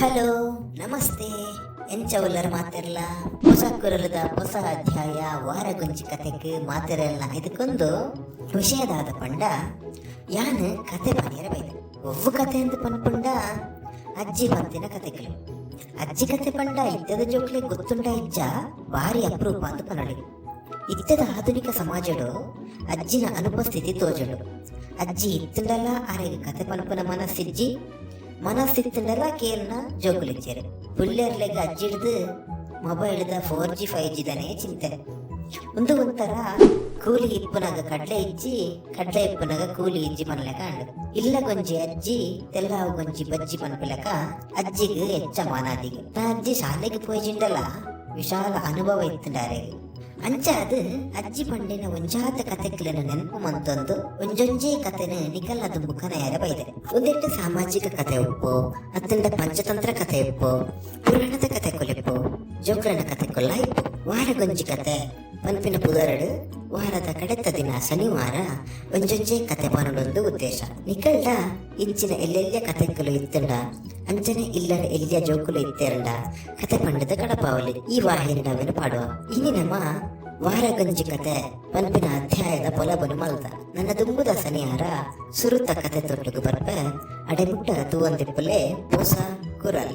Hello, ನಮಸ್ತೆ. ಎಂಚವಲ್ಲರ ಮಾತಿರಲ. ಹೊಸ ಕುರಲದ ಹೊಸ ಅಧ್ಯಾಯ ವಾರಗುಂಜಿ ಕತೆಗೆ ಮಾತಿರಲ್ಲ ಇದಕ್ಕೊಂದು ವಿಷಯದಾದ ಪಂಡ, ಯಾನು ಕತೆ ಬಂದಿರಬೇಕು ಬೈದ ಒವ್ವು ಕತೆ ಅಂತ ಪನ್ಪುಂಡ ಅಜ್ಜಿ ಬಂತಿನ ಕತೆಗಳು. ಅಜ್ಜಿ ಕತೆ ಪಂಡ ಇದ್ದದ ಜೋಕ್ಲೆ ಗೊತ್ತುಂಡ ಇಜ್ಜ ಭಾರಿ ಅಪರೂಪ ಅಂತ ಪನಡಿ ಇತ್ತದ ಆಧುನಿಕ ಸಮಾಜಡು, ಅಜ್ಜಿನ ಅನುಪಸ್ಥಿತಿ ತೋಜಡು. ಅಜ್ಜಿ ಇತ್ತಂಡಲ್ಲ, ಆರೆಗೆ ಕತೆ ಪನಪನ ಮನಸ್ಸಿಜ್ಜಿ ಮನಸ್ಸಿತ್ತಂಡಲ್ಲ ಕೇರ್ನ ಜೋಗುಲಿಚ್ಚೇರು ಪುಲ್ಲೆರ್ಲೆಗ ಅಜ್ಜಿಡ್ದು ಮೊಬೈಲ್ದ ಫೋರ್ ಜಿ ಫೈವ್ ಜಿದನೇ ಚಿಂತೆ ಒಂದು ಒಂಥರ ಕೂಲಿ ಇಪ್ಪನಾಗ ಕಡ್ಲೆ ಇಜ್ಜಿ ಕಡ್ಲೆ ಇಪ್ಪನಾಗ ಕೂಲಿ ಇಜ್ಜಿ ಪನ್ಲೆಕ ಅಂಡು ಇಲ್ಲ ಗೊಂಜಿ ಅಜ್ಜಿ ತೆಲ್ಲಾವು ಗೊಂಜಿ ಬಜ್ಜಿ ಪನ್ಪಿಲಕ ಅಜ್ಜಿಗೆ ಹೆಚ್ಚ ಮಾನಾದಿಗೆ ನಾ ಅಜ್ಜಿ ಶಾಲೆಗೆ ಪೋಯ್ಜಿಂಡಲ್ಲ ವಿಶಾಲ ಅನುಭವ ಇತ್ತುಂಡಾರೆಗೆ ಅಂಚ ಅದು ಅಜ್ಜಿ ಪಂಡಿನ ಒಂಜಾತ ಕತೆಗಳನ್ನು ನೆನಪು ಮಂತೊಂದು. ಒಂಜೊಂಜಿ ಕತೆನ ನಿಖಲದ ಮುಖನ ಯಾರ ಬೈದೆ ಒಂದೆಟ್ಟು ಸಾಮಾಜಿಕ ಕಥೆ ಉಪ್ಪು ಅತ್ತಂಡ ಪಂಚತಂತ್ರ ಕಥೆ ಉಪ್ಪು ಪುರಾಣದ ಕತೆ ಕೊಲಿಪ್ಪು, ಜೋಕರನ ಕತೆ ಕೊಲ್ಲ ಇಪ್ಪು. ವಾರಗೊಂಜಿ ಕತೆ ಪನ್ಪಿನ ಪುದರಡು, ವಾರದ ಕಡೆತ ದಿನ ಶನಿವಾರ, ಒಂಜೊಂಜೆ ಕತೆ ಪನಡೊಂದು ಉದ್ದೇಶ. ನಿಕಲ್ಡ ಇಂಚಿನ ಎಲ್ಲೆಲ್ಲ ಕತೆಗಳು ಇತ್ತಂಡ. ಅಂಚನೆ ഇല്ലറ ಜೋಕುಲು ಇತ್ತೇರಂಡ ಕತೆ ಪಂಡದ ಕಡಪಾವಲಿ, ಈ ವಾಹಿನಿ ನಾವೇನು ಪಾಡುವ? ಇನಿ ನಮ್ಮ ವಾರಗಂಜಿ ಕತೆ ಪನ್ಪಿನ ಅಧ್ಯಾಯದ ಪೊಲಬನು ಮಲ್ದ ನನ್ನ ದುಂಬುದ ಸನಿಯಾರ ಸುರುತ ಕತೆ ತೊಟ್ಟುಗು ಬರ್ಪೆ, ಅಡೆಮುಟ್ಟ ತೂವಂದಿಪ್ಪಲೆ ಹೊಸ ಕುರಲ್.